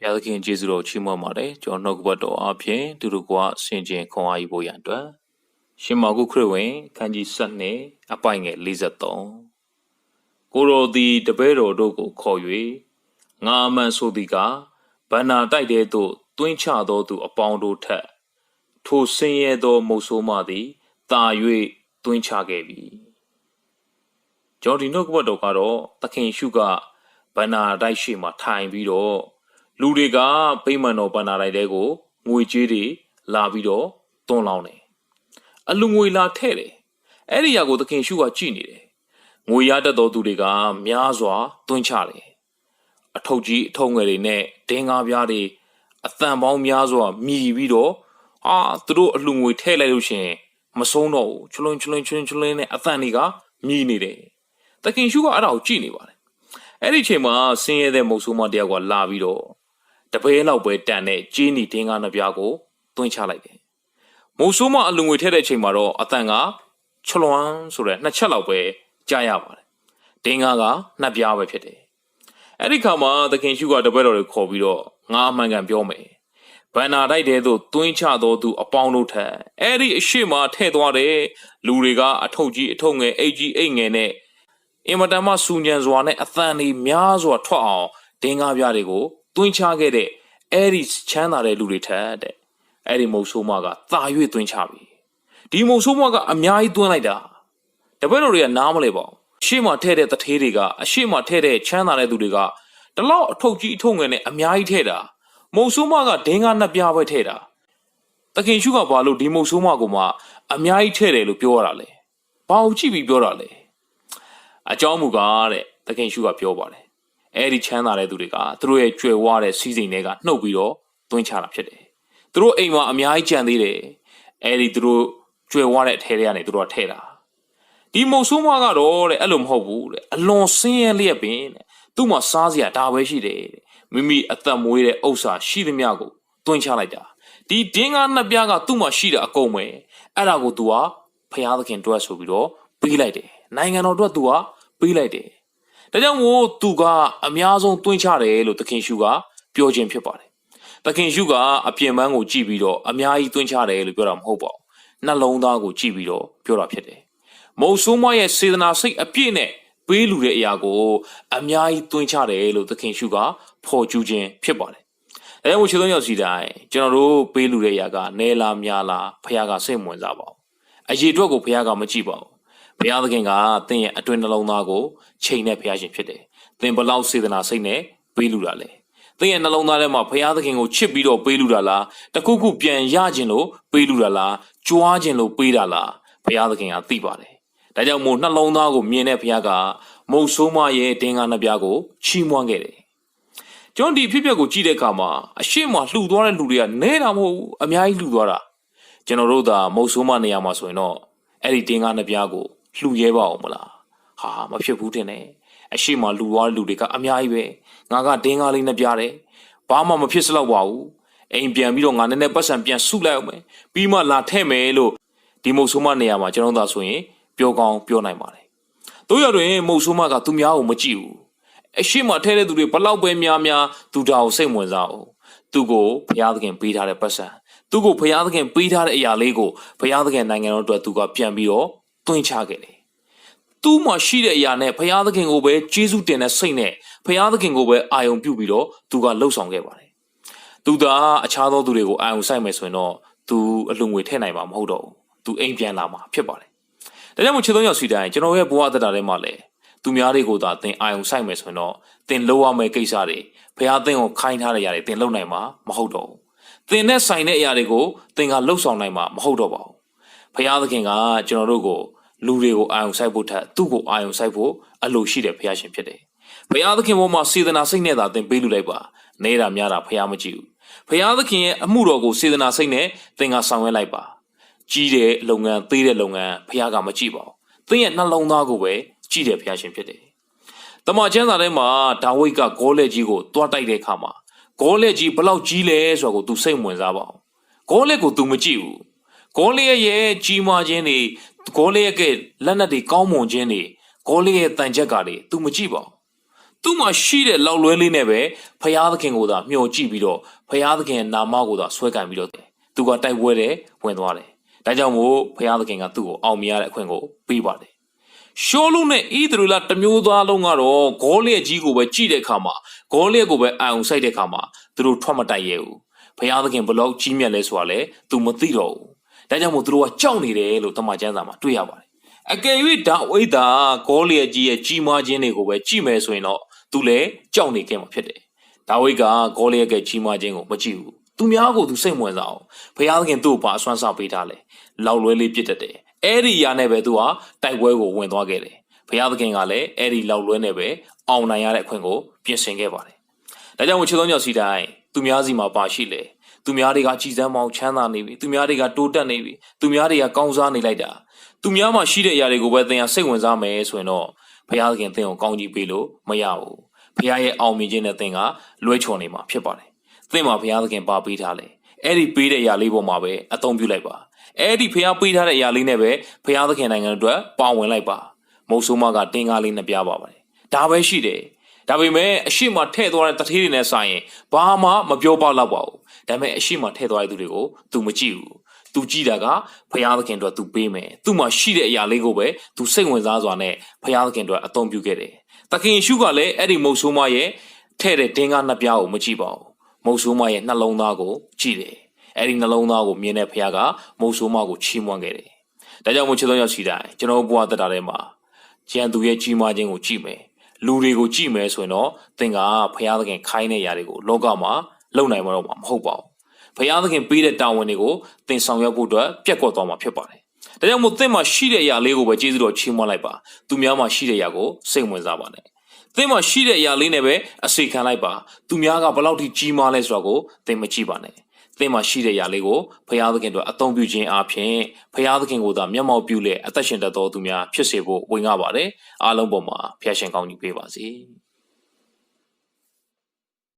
ဘုရားသခင်ကျေးဇူးတော်ချီးမွမ်းပါတယ်ကျွန်တော်နှုတ်ကပတ်တော်အပြင်သူတို့ကဆင်ခြင်ခွန်အားကြီးဖို့ရန်အတွက်ရှင်မာကုခရစ်ဝင်ခန်းကြီး7အပိုင်ငယ်53ကိုရောသည်တပည့်တော်တို့ကိုခေါ်၍ငါအမှန်ဆိုသည်ကဗန္နာတိုက်တဲ့သို့တွင်းချသောသူအပေါင်းတို့ထက်ထိုဆင်းရဲသောမုတ်ဆိုးမသည်တာ၍တွင်းချခဲ့ပြီကျွန်တော်ဒီနှုတ်ကပတ်တော်ကတော့သခင်ရှုကဗန္နာတိုက်ရှိမှထိုင်ပြီးတော့ လူတွေကပိမှန်တော်ပန္နာလိုက်တဲ့ကိုငွေကြေးတွေလာပြီးတော့တွန်းလောင်းတယ်အလူငွေလာထဲ့တယ်အဲ့ဒီຢာကိုသခင်ရှုကကြည်နေတယ်ငွေရတတ်တော်သူတွေကများစွာတွန်းချတယ်အထုပ်ကြီးအထုပ်ငယ်တွေနဲ့ဒင်းကားပြားတွေအတန်ပေါင်းများစွာမြည်ပြီးတော့အာသူတို့အလူငွေထဲ့လိုက်လို့ရှရင်မဆုံးတော့ဘူးချလွန်ချလွန်ချလွန်ချလွန်နဲ့အတန်တွေကမြည်နေတယ်သခင်ရှုကအဲ့ဒါကိုကြည်နေပါတယ်အဲ့ဒီအချိန်မှာဆင်းရဲတဲ့မုတ်ဆိုးမတယောက်ကလာပြီးတော့ တပည့်လောက်ပဲတန်တဲ့ကျင်းနီတင်းကားနှစ်ပြားကိုတွင်းချလိုက်တယ်။မိုးဆိုးမအလူငွေထည့်တဲ့အချိန်မှာတော့အတန်ကချလွမ်းဆိုတဲ့နှစ်ချက်လောက်ပဲကြားရပါတယ်။တင်းကားကနှစ်ပြားပဲဖြစ်တယ်။အဲ့ဒီခါမှာသခင်ရှုကတပည့်တော်တွေခေါ်ပြီးတော့ငါအမှန်ကန်ပြောမယ်။ဘန္နာတိုက်တဲ့သို့တွင်းချတော်သူအပေါင်းတို့ထက်အဲ့ဒီအရှိမထည့်သွားတဲ့လူတွေကအထုပ်ကြီးအထုပ်ငယ်အိတ်ကြီးအိတ်ငယ်နဲ့အင်မတန်မှစူညံစွာနဲ့အသံတွေများစွာထွက်အောင်ဒင်းကားပြားတွေကို တွင်းချခဲ့တဲ့အဲ့ဒီချမ်းသာတဲ့လူတွေထက်တဲ့အဲ့ဒီမုတ်ဆိုးမကတာ၍တွင်းချပြီဒီမုတ်ဆိုးမကအများကြီးတွင်းလိုက်တာတပည့်တော်တွေကနားမလဲပါဘူးအရှိမထဲတဲ့တထေးတွေကအရှိမထဲတဲ့ချမ်းသာတဲ့သူတွေကတလောက်အထုပ်ကြီးအထုပ်ငယ်နဲ့အများကြီးထဲတာမုတ်ဆိုးမကဒင်းကားနှစ်ပြားပဲထဲတာတခင်ရှုကဘာလို့ဒီမုတ်ဆိုးမကိုမှအများကြီးထဲတယ်လို့ပြောရတာလဲဘာကိုကြည့်ပြီးပြောတာလဲအကြောင်းမူကားတဲ့တခင်ရှုကပြောပါတယ် အဲ့ဒီချမ်းသာတဲ့သူတွေကသူတို့ရဲ့ကြွယ်ဝတဲ့စီးစိမ်တွေကနှုတ်ပြီးတော့တွင်းချတာဖြစ်တယ်။သူတို့အိမ်မှာအများကြီးကြံသေးတယ်။အဲ့ဒီသူတို့ကြွယ်ဝတဲ့အထဲတွေကနေသူတို့ကထဲတာ။ဒီမုတ်ဆိုးမကတော့တဲ့အဲ့လိုမဟုတ်ဘူးတဲ့အလွန်ဆင်းရဲလျက်ပင်တဲ့သူ့မှာစားစရာဒါပဲရှိတယ်တဲ့မိမိအသက်မွေးတဲ့ဥစ္စာရှိသမျှကိုတွင်းချလိုက်တာ။ဒီဒင်းကားနှစ်ပြားကသူ့မှာရှိတဲ့အကုန်ပဲအဲ့ဒါကိုသူကဖျားသခင်တွက်ဆိုပြီးတော့ပေးလိုက်တယ်။နိုင်ငံတော်အတွက်သူကပေးလိုက်တယ်။ ဒါကြောင့်မို့သူကအများဆုံးတွင်းချတယ်လို့သခင်ရှုကပြောခြင်းဖြစ်ပါတယ်။သခင်ရှုကအပြင်ပန်းကိုကြည့်ပြီးတော့အများကြီးတွင်းချတယ်လို့ပြောတာမဟုတ်ပါဘူး။နှလုံးသားကိုကြည့်ပြီးတော့ပြောတာဖြစ်တယ်။မုံဆိုးမရဲ့စေတနာစိတ်အပြည့်နဲ့ပေးလူတဲ့အရာကိုအများကြီးတွင်းချတယ်လို့သခင်ရှုကဖော်ကျူးခြင်းဖြစ်ပါတယ်။အဲဒါမို့ခြေသုံးယောက်စီတိုင်းကျွန်တော်တို့ပေးလူတဲ့အရာကနေလားများလားဖခင်ကစိတ်ဝင်စားပါဘူး။အရေးအတွက်ကိုဖခင်ကမကြည့်ပါဘူး။ ဘုရားသခင်ကသင်ရဲ့အတွင်းနှလုံးသားကိုချိန်တဲ့ဘုရားရှင်ဖြစ်တယ်။သင်ဘလောက်စေတနာစိတ်နဲ့ပေးလူတာလဲ။သင်ရဲ့နှလုံးသားထဲမှာဘုရားသခင်ကိုချစ်ပြီးတော့ပေးလူတာလား။တခုခုပြန်ရခြင်းလို့ပေးလူတာလား။ကြွားခြင်းလို့ပေးတာလား။ဘုရားသခင်ကသိပါတယ်။ဒါကြောင့်မို့နှလုံးသားကိုမြင်တဲ့ဘုရားကမုတ်ဆိုးမရဲ့တင်ကားနှစ်ပြားကိုချီးမွမ်းခဲ့တယ်။ကျွန်တော်ဒီအဖြစ်အပျက်ကိုကြည့်တဲ့အခါမှာအရှိမလှူသွားတဲ့လူတွေကနဲတာမဟုတ်ဘူးအများကြီးလှူသွားတာ။ကျွန်တော်တို့သာမုတ်ဆိုးမနေရာမှာဆိုရင်တော့အဲ့ဒီတင်ကားနှစ်ပြားကို လှူရဲပါအောင်မလား။ဟာမဖြစ်ဘူးတင်တယ်။အရှိမလှူသွားတဲ့လူတွေကအများကြီးပဲ။ငါကတင်းကားလေးနဲ့ပြားတယ်။ဘာမှမဖြစ်စလောက်ပါဘူး။အိမ်ပြန်ပြီးတော့ငါနည်းနည်းပတ်စံပြန်စုလိုက်အောင်မယ်။ပြီးမှလာထဲ့မယ်လို့ဒီမုတ်ဆိုးမနေရာမှာကျွန်တော်သာဆိုရင်ပြောကောင်းပြောနိုင်ပါတယ်။တို့ရတွင်မုတ်ဆိုးမကသူများကိုမကြည့်ဘူး။အရှိမထဲတဲ့သူတွေဘလောက်ပဲများများသူတောင်စိတ်ဝင်စားအောင်။သူကိုဘုရားသခင်ပေးထားတဲ့ပတ်စံသူ့ကိုဘုရားသခင်ပေးထားတဲ့အရာလေးကိုဘုရားသခင်နိုင်ငံတော်အတွက်သူကပြန်ပြီးတော့ တွင်းချခဲ့တယ်။သူ့မှာရှိတဲ့အရာနဲ့ဘုရားသခင်ကိုပဲကျေးဇူးတင်တဲ့စိတ်နဲ့ဘုရားသခင်ကိုပဲအာယုံပြုပြီးတော့သူကလှုပ်ဆောင်ခဲ့ပါတယ်။သူသာအခြားသောသူတွေကိုအာယုံဆိုင်မယ်ဆိုရင်တော့သူအလူငွေထည့်နိုင်မှာမဟုတ်တော့ဘူး။သူအိမ်ပြန်လာမှာဖြစ်ပါတယ်။ဒါကြောင့်မို့ခြေသုံးယောက်စီတိုင်းကျွန်တော်ရဲ့ဘဝအသက်တာထဲမှာလည်းသူများတွေကိုသာသင်အာယုံဆိုင်မယ်ဆိုရင်တော့သင်လုပ်ရမယ့်ကိစ္စတွေဘုရားသင်ကိုခိုင်းထားတဲ့အရာတွေသင်လုပ်နိုင်မှာမဟုတ်တော့ဘူး။သင်နဲ့ဆိုင်တဲ့အရာတွေကိုသင်ကလှုပ်ဆောင်နိုင်မှာမဟုတ်တော့ပါဘူး။ဘုရားသခင်ကကျွန်တော်တို့ကို လူတွေကိုအာယုံဆိုင်ဖို့ထက်သူ့ကိုအာယုံဆိုင်ဖို့အလိုရှိတဲ့ဘုရားရှင်ဖြစ်တယ်။ဘုရားသခင်ဘုံမှာစေတနာစိတ်နဲ့သာသင်ပေးလူလိုက်ပါ။နေတာများတာဘုရားမကြည့်ဘူး။ဘုရားသခင်ရဲ့အမှုတော်ကိုစေတနာစိတ်နဲ့သင်ကဆောင်ရွက်လိုက်ပါ။ကြီးတဲ့လုပ်ငန်းသေးတဲ့လုပ်ငန်းဘုရားကမကြည့်ပါဘူး။သင်ရဲ့နှလုံးသားကိုပဲကြည့်တဲ့ဘုရားရှင်ဖြစ်တယ်။တမန်ကျမ်းစာထဲမှာဒါဝိဒ်ကဂေါလက်ကြီးကိုတွားတိုက်တဲ့အခါမှာဂေါလက်ကြီးဘလောက်ကြီးလဲဆိုတာကို तू စိတ်ဝင်စားပါအောင်။ဂေါလက်ကို तू မကြည့်ဘူး။ဂေါလက်ရဲ့ကြီးမားခြင်းတွေ ဂေါလက်ရဲ့လက်နက်တွေကောင်းမွန်ခြင်းတွေဂေါလက်ရဲ့တန်ချက်ကတွေ तू မကြည့်ပါဘူး။သူ့မှာရှိတဲ့လောက်လွဲလေးနဲ့ပဲဖရာသခင်ကိုသာမျှော်ကြည့်ပြီးတော့ဖရာသခင်ရဲ့နာမကိုသာဆွဲကင်ပြီးတော့သူကတိုက်ပွဲတဲ့ဝင်သွားတယ်ဒါကြောင့်မို့ဖရာသခင်ကသူ့ကိုအောင်မြင်ရတဲ့အခွင့်ကိုပေးပါတယ်ရှောလုနဲ့ဣသရေလတစ်မျိုးသားလုံးကတော့ဂေါလိယက်ကြီးကိုပဲကြည့်တဲ့အခါမှာဂေါလိယက်ကိုပဲအာရုံစိုက်တဲ့အခါမှာသူတို့ထွက်မတိုက်ရဲဘူးဖရာသခင်ဘလောက်ကြီးမြတ်လဲဆိုတာလေသူမသိတော့ဘူး ဒါကြောင့်မို့သူတို့ကကြောက်နေတယ်လို့တမန်ကျမ်းစာမှာတွေ့ရပါတယ်အကယ်၍ဒါဝိဒ္ဒါဂေါလိယက်ကြီးရဲ့ကြီးမားခြင်းတွေကိုပဲကြည့်မယ်ဆိုရင်တော့သူလည်းကြောက်နေခဲ့မှာဖြစ်တယ်ဒါဝိဒ်ကဂေါလိယက်ကကြီးမားခြင်းကိုမကြည့်ဘူးသူများကိုသူစိတ်ဝင်စားအောင်ဖရာသခင်သူ့ကိုပါအစွမ်းစားပေးထားလေလောက်လွဲလေးပြစ်တတ်တယ်အဲ့ဒီအရာနဲ့ပဲသူဟာတိုက်ပွဲကိုဝင်သွားခဲ့တယ်ဖရာသခင်ကလည်းအဲ့ဒီလောက်လွဲနဲ့ပဲအောင်နိုင်ရတဲ့အခွင့်ကိုပြင်ဆင်ခဲ့ပါတယ်ဒါကြောင့်မို့ချစ်တော်ညောင်စီတိုင်းသူများစီမှာပါရှိလေ သူများတွေကကြည်စမ်းမောင်ချမ်းသာနေပြီသူများတွေကတိုးတက်နေပြီသူများတွေကကောင်းစားနေလိုက်တာသူများမှာရှိတဲ့အရာတွေကိုပဲသင်ဟာစိတ်ဝင်စားမယ်ဆိုရင်တော့ဖရာသခင်သင်ကိုကောင်းကြီးပေးလို့မရဘူးဖရာရဲ့အောင်မြင်ခြင်းနဲ့သင်ကလွဲချော်နေမှာဖြစ်ပါတယ်သင်မှာဖရာသခင်ပါပေးထားလေအဲ့ဒီပေးတဲ့အရာလေးပေါ်မှာပဲအသုံးပြုလိုက်ပါအဲ့ဒီဖရာပေးထားတဲ့အရာလေးနဲ့ပဲဖရာသခင်နိုင်ငံအတွက်ပါဝင်လိုက်ပါမုတ်ဆိုးမကတင်းကားလေးနှစ်ပြားပါပါတယ်ဒါပဲရှိတယ် ဒါပေမဲ့အရှိမထည့်သွားတဲ့တထေးတွေနဲ့ဆိုင်ရင်ဘာမှမပြောပါတော့ပါဘူးဒါပေမဲ့အရှိမထည့်သွားတဲ့သူတွေကို तू မကြည့်ဘူး။ तू ကြည့်တာကဖရာသခင်အတွက် तू ပေးမယ်။ तू မှာရှိတဲ့အရာလေးကိုပဲ तू စိတ်ဝင်စားစွာနဲ့ဖရာသခင်အတွက်အသုံးပြုခဲ့တယ်။သခင်ယေရှုကလည်းအဲ့ဒီမုတ်ဆိုးမရဲ့ထဲ့တဲ့တင်းကားနှစ်ပြားကိုမကြည့်ပါဘူး။မုတ်ဆိုးမရဲ့နှလုံးသားကိုကြည့်တယ်။အဲ့ဒီနှလုံးသားကိုမြင်တဲ့ဖရာကမုတ်ဆိုးမကိုချီးမွမ်းခဲ့တယ်။ဒါကြောင့်မို့ချစ်တော်ရောက်ရှိတိုင်းကျွန်တော်ဘုရားတက်တာထဲမှာကျန်သူရဲ့ကြီးမားခြင်းကိုကြည့်မယ်။ လူတွေကိုကြည့်မယ်ဆိုရင်တော့သင်ကဖရာသခင်ခိုင်းတဲ့ຢာတွေကိုလောကမှာလုံနိုင်မှာတော့မဟုတ်ပါဘူး။ဖရာသခင်ပေးတဲ့တာဝန်တွေကိုသင်ဆောင်ရွက်ဖို့အတွက်ပြက်ကွက်သွားမှာဖြစ်ပါတယ်။ဒါကြောင့်မို့သင်မှာရှိတဲ့အရာလေးကိုပဲကျေးဇူးတော်ချီးမွမ်းလိုက်ပါ။သူများမှာရှိတဲ့အရာကိုစိတ်ဝင်စားပါနဲ့။သင်မှာရှိတဲ့အရာလေးနဲ့ပဲအစီခံလိုက်ပါ။သူများကဘယ်လောက်ထိကြီးမားလဲဆိုတာကိုသင်မကြည့်ပါနဲ့။ သင်မှာရှိတဲ့အရာလေးကိုဖရာသခင်တို့အသုံးပြုခြင်းအပြင်ဖရာသခင်ကိုသာမျက်မှောက်ပြုလေအသက်ရှင်တတ်သောသူများဖြစ်စေဖို့ဝင်ရပါတယ်။အားလုံးပေါ်မှာဖျာရှင်ကောင်းကြီးပေးပါစေ။